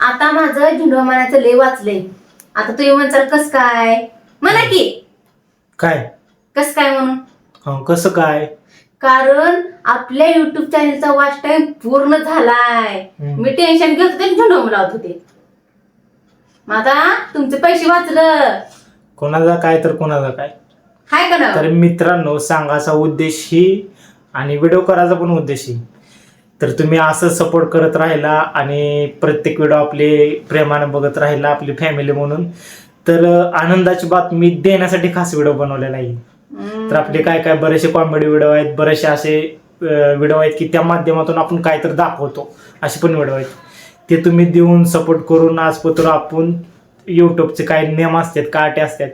आता माझं झुंडमानाचं लय वाचलंय. आता तुम्ही म्हणसाल कस काय? म्हणा की. काय? कस काय म्हणून? हं, कसं काय? कारण आपल्या युट्यूब चॅनलचा वॉच टाइम पूर्ण झालाय. हम्म. मी टेन्शन घेत होते झुंडोम लावत होते मग आता तुमचे पैसे वाचलं. कोणाचा काय तर कोणाचा काय. हाय का ना तर मित्रांनो सांगायचा उद्देश ही आणि व्हिडिओ करायचा पण उद्देश ही. तर तुम्ही असं सपोर्ट करत राहिला आणि प्रत्येक व्हिडिओ आपले प्रेमाने बघत राहिला आपली फॅमिली म्हणून तर आनंदाची बातमी देण्यासाठी खास व्हिडिओ बनवलेला आहे. तर आपले काय काय बरेचसे कॉमेडी व्हिडिओ आहेत बरेचसे असे व्हिडिओ आहेत की त्या माध्यमातून आपण काय तर दाखवतो असे पण व्हिडिओ आहेत. ते तुम्ही देऊन सपोर्ट करून आज पत्र आपण यूट्यूबचे काही नियम असतात काटे असतात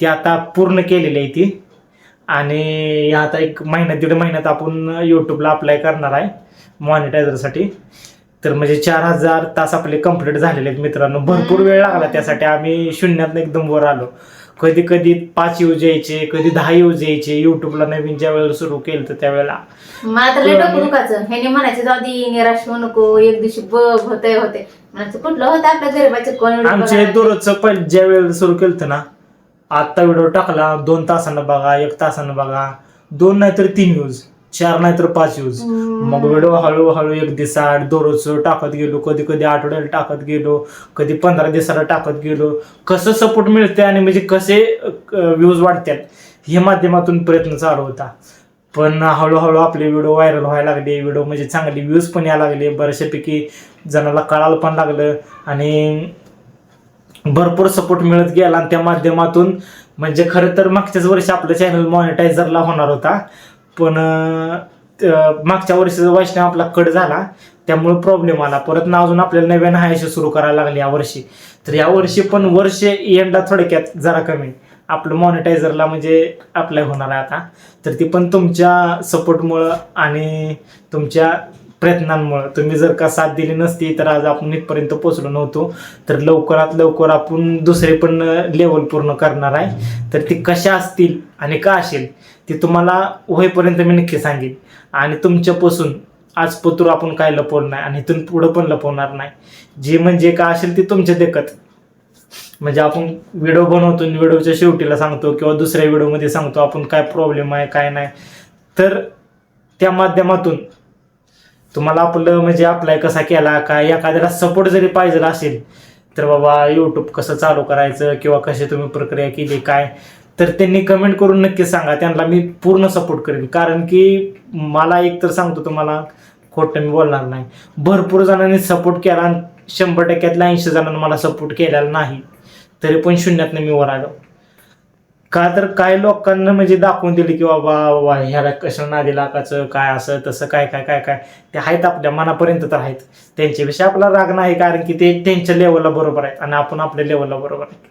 ते आता पूर्ण केलेले आहे ती. आणि या आता एक महिन्यात दीड महिन्यात आपण यूट्यूबला अप्लाय करणार आहे मॉनिटायझरसाठी तर म्हणजे चार हजार तास आपले कंप्लीट झालेले आहेत मित्रांनो. भरपूर वेळ लागला त्यासाठी आम्ही शून्यात एकदम वर आलो. कधी कधी पाच यूज यायचे कधी दहा यूज यायचे. युट्यूबला नवीन ज्या वेळेला सुरू केलं तर त्यावेळेला. आता लय डोकं दुखायचं. ह्याने म्हणायचे जाऊ दे निराश होऊ नको. एक दिवशी बघ होते होते म्हणायचं कुठलं होतं आपल्या गरीबाचं कोण video आमचे बघायला? दररोजचं पहिलं ज्या वेळेला सुरू केलं ना आत्ता व्हिडिओ टाकला दोन तासानं बघा एक तासानं बघा. दोन नाहीतर तीन यूज चार नाहीतर पाच यूज हम्म. मग व्हिडिओ हळूहळू एक दिवसाआड दररोज टाकत गेलो कधी कधी आठवड्याला टाकत गेलो कधी पंधरा दिवसाला टाकत गेलो. कसं सपोर्ट मिळते आणि म्हणजे कसे व्ह्यूज वाढतात हे माध्यमातून प्रयत्न चालू होता. पण हळूहळू आपले व्हिडिओ व्हायरल व्हायला लागले व्हिडिओ म्हणजे चांगले व्ह्यूज पण यायला लागले. बऱ्याचशापैकी जणाला कळायला पण लागलं आणि भरपूर सपोर्ट मिळत गेला आणि त्या माध्यमातून म्हणजे खरं तर मागच्याच वर्षी आपलं चॅनल मॉनिटायझरला होणार होता. पण मागच्या वर्षीचा वैष्णव आपला कट झाला. त्यामुळे प्रॉब्लेम आला. परत ना अजून आपल्याला नव्यानं हायशे सुरू करायला लागले यावर्षी तर यावर्षी पण वर्ष एंडला थोडक्यात जरा कमी. आपलं मॉनिटायझरला म्हणजे अप्लाय होणार आहे आता. तर ती पण तुमच्या सपोर्टमुळं आणि तुमच्या प्रयत्नांमुळं. तुम्ही जर का साथ दिली नसती तर आज आपण इथपर्यंत पोचलो नव्हतो. तर लवकरात लवकर आपण दुसरे पण लेवल पूर्ण करणार आहे. तर ती कशा असतील आणि का असेल ती तुम्हाला होईपर्यंत मी नक्की सांगेन. आणि तुमच्यापासून आज पत्र आपण काय लपवलं नाही आणि इथून पुढं पण लपवणार नाही. जे म्हणजे का असेल ते तुमच्या देखत. म्हणजे आपण व्हिडिओ बनवतो व्हिडिओच्या शेवटीला सांगतो किंवा दुसऱ्या व्हिडिओमध्ये सांगतो आपण काय प्रॉब्लेम आहे काय नाही. तर त्या माध्यमातून तुम्हाला आपलं म्हणजे अप्लाय कसा केला काय एखाद्याला सपोर्ट जरी पाहिजे असेल तर बाबा यूट्यूब कसं चालू करायचं किंवा कशी तुम्ही प्रक्रिया केली काय तर त्यांनी कमेंट करून नक्की सांगा. त्यांना मी पूर्ण सपोर्ट करेन. कारण की मला एक तर सांगतो तुम्हाला खोटं मी बोलणार नाही. भरपूर जणांनी सपोर्ट केला आणि शंभर टक्क्यातल्या ऐंशी जणांनी मला सपोर्ट केलेला नाही. तरी पण शून्यातनं मी वर आलो. का तर काय लोकांना म्हणजे दाखवून दिले की बाबा बाबा ह्याला कशाला नादी लागायचं काय असं तसं काय काय काय काय? ते आहेत आपल्या मनापर्यंत तर आहेत. त्यांच्याविषयी आपला राग नाही कारण की ते त्यांच्या लेवलला बरोबर आहेत आणि आपण आपल्या लेवलला बरोबर आहे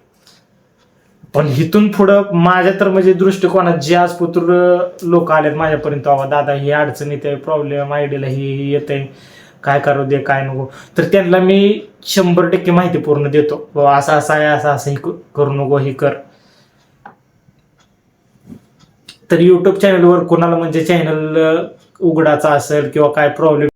पण इथून पुढं माझ्या तर म्हणजे दृष्टिकोनात जे आज पुत्र लोक आलेत माझ्यापर्यंत बाबा दादा ही अडचण येते प्रॉब्लेम आयडीला ही ही येते काय करू दे काय नको. तर त्यांना मी शंभर टक्के माहिती पूर्ण देतो. बाबा असं असं आहे असं असं हे क- करू नको हे कर. तर युट्यूब चॅनलवर कोणाला म्हणजे चॅनल उघडायचा असेल किंवा काय प्रॉब्लेम